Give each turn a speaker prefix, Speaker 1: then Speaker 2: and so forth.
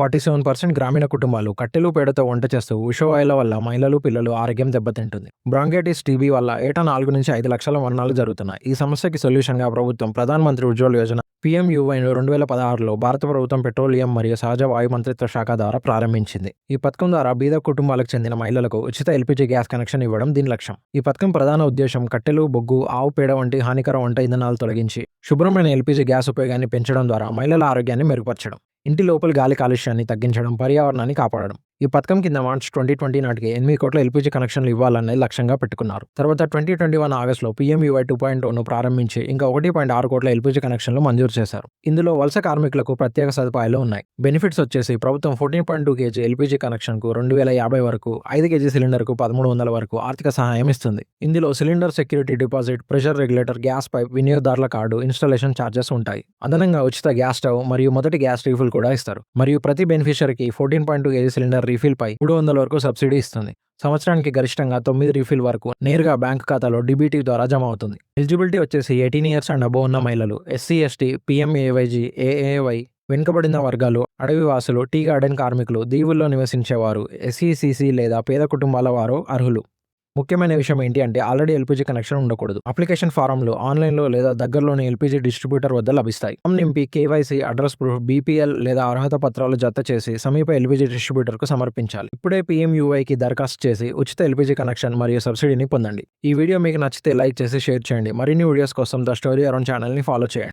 Speaker 1: Forty seven percent గ్రామీణ కుటుంబాలు కట్టెలు పేడతో వంట చేస్తూ ఉషవాయుల వల్ల మహిళలు పిల్లలు ఆరోగ్యం దెబ్బతింటుంది. బ్రాంకైటిస్ టీబీ వల్ల ఏటా నాలుగు నుంచి ఐదు లక్షల మరణాలు జరుగుతున్నాయి. ఈ సమస్యకి సొల్యూషన్గా ప్రభుత్వం ప్రధాన మంత్రి ఉజ్వల్ యోజన పిఎంయువైను రెండు వేల పదహారులో భారత ప్రభుత్వం పెట్రోలియం మరియు సహజ వాయు మంత్రిత్వ శాఖ ద్వారా ప్రారంభించింది. ఈ పథకం ద్వారా బీద కుటుంబాలకు చెందిన మహిళలకు ఉచిత ఎల్పీజీ గ్యాస్ కనెక్షన్ ఇవ్వడం దీని లక్ష్యం. ఈ పథకం ప్రధాన ఉద్దేశం కట్టెలు బొగ్గు ఆవు పేడ వంటి హానికర వంట ఇంధనాలు తొలగించి శుభ్రమైన ఎల్పీజీ గ్యాస్ ఉపయోగాన్ని పెంచడం ద్వారా మహిళల ఆరోగ్యాన్ని మెరుగుపరచడం. ఇంటి లోపల గాలి కాలుష్యాన్ని తగ్గించడం పర్యావరణాన్ని కాపాడడం. ఈ పథకం కింద మార్చ్ ట్వంటీ ట్వంటీ నాటికి ఎనిమిది కోట్ల ఎల్పీజీ కనెక్షన్లు ఇవ్వాలనేది లక్ష్యంగా పెట్టుకున్నారు. తర్వాత ట్వంటీ ట్వంటీ వన్ ఆగస్టులో పీఎంయూఐ టూ పాయింట్ను ప్రారంభించి ఇంకా ఒకటి పాయింట్ ఆరు కోట్ల ఎల్పీజీ కనెక్షన్లు మంజూరు చేశారు. ఇందులో వలస కార్మికులకు ప్రత్యేక సదుపాయాలు ఉన్నాయి. బెనిఫిట్స్ వచ్చేసి ప్రభుత్వం fourteen point two KG LPG కనెక్షన్కు రెండు వేల యాభై వరకు ఐదు కేజీ సిలిండర్కు పదమూడు వందల వరకు ఆర్థిక సహాయం ఇస్తుంది. ఇందులో cylinder security deposit pressure regulator gas pipe వినియోగదారుల కార్డు ఇన్స్టాలేషన్ ఛార్జెస్ ఉంటాయి. అదనంగా ఉచిత గ్యాస్ స్టవ్ మరియు మొదటి గ్యాస్ రీఫిల్ కూడా ఇస్తారు. మరియు ప్రతి బెనిఫిషరీకి fourteen point two KG cylinder refill పై మూడు వందల వరకు సబ్సిడీ ఇస్తుంది. సంవత్సరానికి గరిష్టంగా తొమ్మిది రీఫిల్ వరకు నేరుగా బ్యాంక్ ఖాతాలో డిబిటీ ద్వారా జమ అవుతుంది. ఎలిజిబిలిటీ వచ్చేసి ఎయిటీన్ ఇయర్స్ అండ్ అబోవ్ ఉన్న మహిళలు ఎస్సీ ఎస్టీ పిఎంఏవైజీ ఏఏవై వెనుకబడిన వర్గాలు అడవి వాసులు టీ గార్డెన్ కార్మికులు దీవుల్లో నివసించేవారు ఎస్సీసీసీ లేదా పేద కుటుంబాల వారు అర్హులు. ముఖ్యమైన విషయం ఏంటి అంటే ఆల్రెడీ ఎల్పిజి కనెక్షన్ ఉండకూడదు. అప్లికేషన్ ఫారంలు ఆన్లైన్లో లేదా దగ్గరలోని ఎల్పిజి డిస్ట్రిబ్యూటర్ వద్ద లభిస్తాయి. ఫామ్ నింపి కేవైసీ అడ్రస్ ప్రూఫ్ బీపీఎల్ లేదా అర్హత పత్రాలు జత చేసి సమీప ఎల్పీజీ డిస్ట్రిబ్యూటర్కు సమర్పించాలి. ఇప్పుడే పీఎంయూఐకి దరఖాస్తు చేసి ఉచిత ఎల్పిజి కనెక్షన్ మరియు సబ్సిడీని పొందండి. ఈ వీడియో మీకు నచ్చితే లైక్ చేసి షేర్ చేయండి. మరిన్ని వీడియోస్ కోసం ద స్టోరీ అరౌండ్ ఛానల్ని ఫాలో చేయండి.